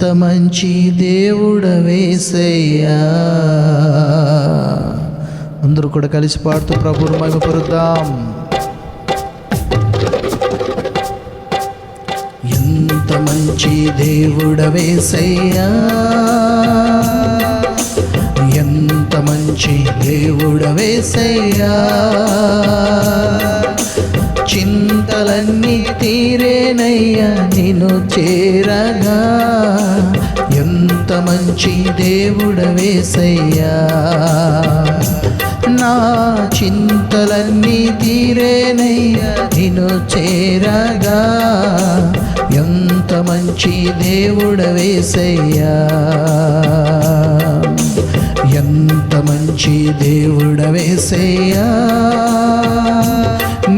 ఎంత మంచి దేవుడవేసయ్యా అందరూ కూడా కలిసి పాడుతూ ప్రభువును మహిమపరుద్దాం. ఎంత మంచి దేవుడవేసయ్యా ఎంత మంచి దేవుడవేసయ్యా చింతలన్నీ తీరేనయ్యా నిన్ను చేరగా. ఎంత మంచి దేవుడవేసయ్యా. నా చింతలన్నీ తీరేనయ్యా నిన్ను చేరగా. ఎంత మంచి దేవుడవేసయ్యా. ఎంత మంచి దేవుడవేసయ్యా.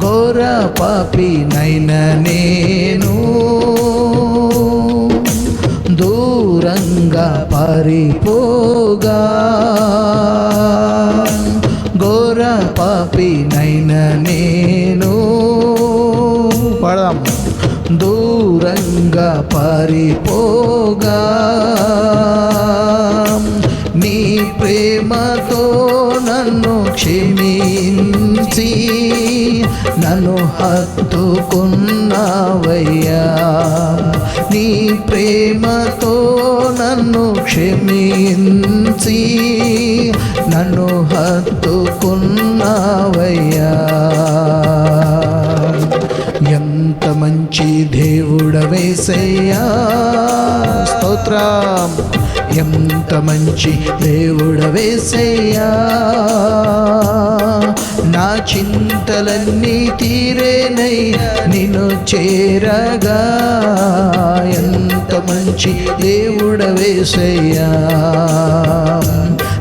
ఘోర పాపి నైన నేను. దూరంగా పారిపోగా. ఘోర పాపి నైన నేను. పడదాం. దూరంగా పారిపోగా. నీ ప్రేమతో నన్ను క్షమించ. నన్ను హత్తుకున్నావయ్యా. నీ ప్రేమతో నన్ను క్షమించి నన్ను హత్తుకున్నావయ్యా. ఎంత మంచి దేవుడవేసయ్యా. స్తోత్రం. ఎంత మంచి దేవుడవేసయ్యా. నా చింతలన్నీ తీరేనయ్యా నిన్ను చేరగా. ఎంత మంచి దేవుడవేసయ్యా.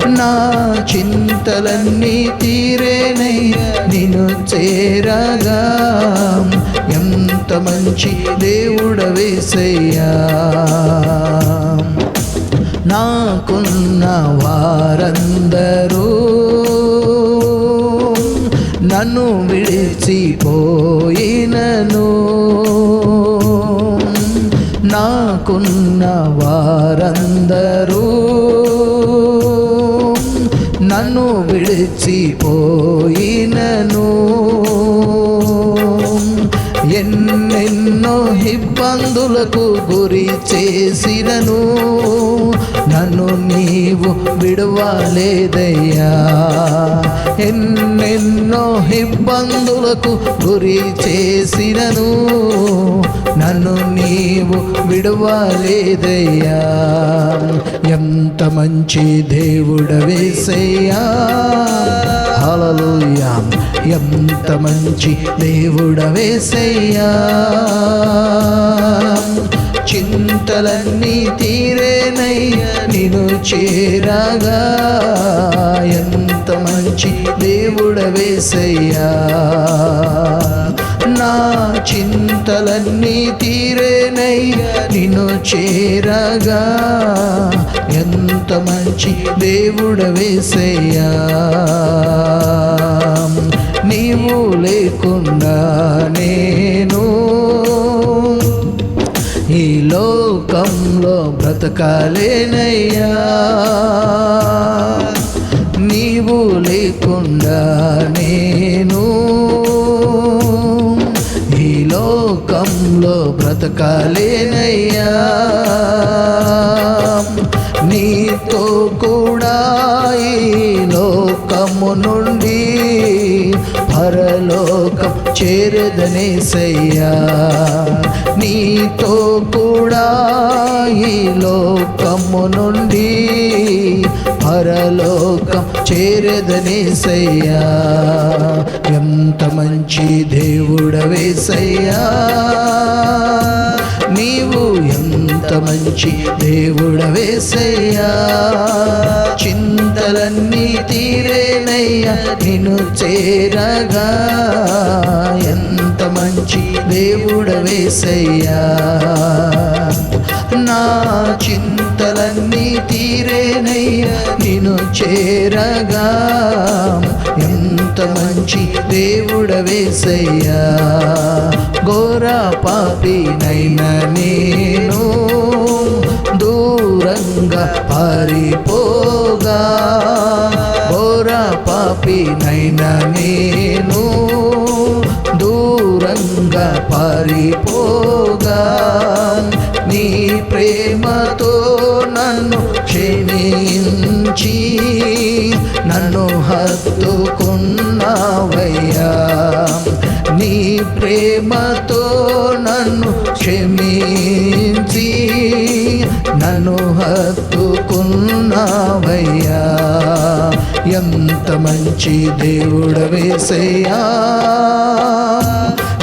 నా చింతలన్నీ తీరేనయ్యా నిన్ను చేరగా. ఎంత మంచి దేవుడవేసయ్యా. నాకున్న వారందరూ నన్ను విడిచిపోయినను. నాకున్న వారందరూ నన్ను విడిచిపోయినను. ఎన్నెన్నో ఇబ్బందులకు గురి చేసినను. నన్ను నీవు విడవలేదయ్యా. ఎన్నెన్నో ఇబ్బందులకు గురి చేసినను నన్ను నీవు విడవలేదయ్యా. ఎంత మంచి దేవుడవేసయ్యా. హల్లెలూయా. ఎంత మంచి దేవుడవేసయ్యా. చింతలన్నీ తీరేనయ్యా నిను చేరాగా. ఎంత మంచి దేవుడవేసయ్యా. నా చింతలన్నీ తీరేనయ్యా నిను చేరగా. ఎంత మంచి దేవుడవేసయ్యా. నీవు లేకుండా లోకంలో బ్రతకాలేనయ్యా. నీవు లేకుండా నేను ఈ లోకంలో బ్రతకాలేనయ్యా. నీతో కూడా ఈ లోకము నుండి పరలోకం చేరదనేసయ్యా. నీతో కూడా ఈ లోకము నుండి పరలోకం చేరదనేసయ్యా ఎంత మంచి దేవుడవేసయ్యా నీవు ఎంత మంచి దేవుడవేసయ్యా చింతలన్నీ తీరేనయ్యా నిన్ను చేరగా. ఎంత మంచి దేవుడవేసయ్యా. నా చింతలన్నీ తీరేనయ్యా నిన్ను చేరగా. ఎంత మంచి దేవుడవేసయ్యా. ఘోర పాపినైనా నేను దూరంగా పారిపోగా. ఘోర పాపినైనా నేను దూరంగా పారిపోగా. నీ ప్రేమతో నన్ను క్షమించి నన్ను హత్తుకున్నావయ్యా. నీ ప్రేమతో నన్ను క్షమించి నన్ను హత్తుకున్నావయ్యా. ఎంత మంచి దేవుడ వేసయ్యా.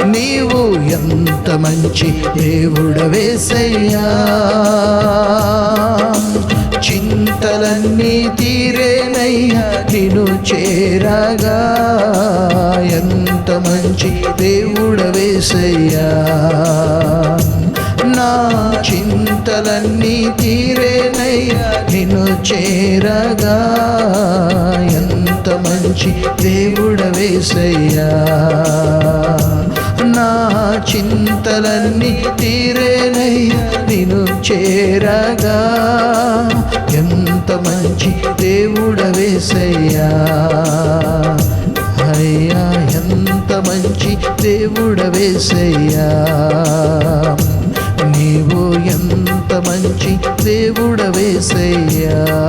నీవు ఎంత మంచి దేవుడవేసయ్యా చింతలన్నీ తీరేనయ్యా నిన్ను చేరగా. ఎంత మంచి దేవుడవేసయ్యా నా చింతలన్నీ తీరేనయ్యా నిన్ను చేరగా. ఎంత మంచి దేవుడవేసయ్యా నా చింతలన్నీ తీరేనయ్యా నేను చేరగా. ఎంత మంచి దేవుడవేసయ్యా. అయ్యా ఎంత మంచి దేవుడవేసయ్యా. నీవు ఎంత మంచి దేవుడవేసయ్యా.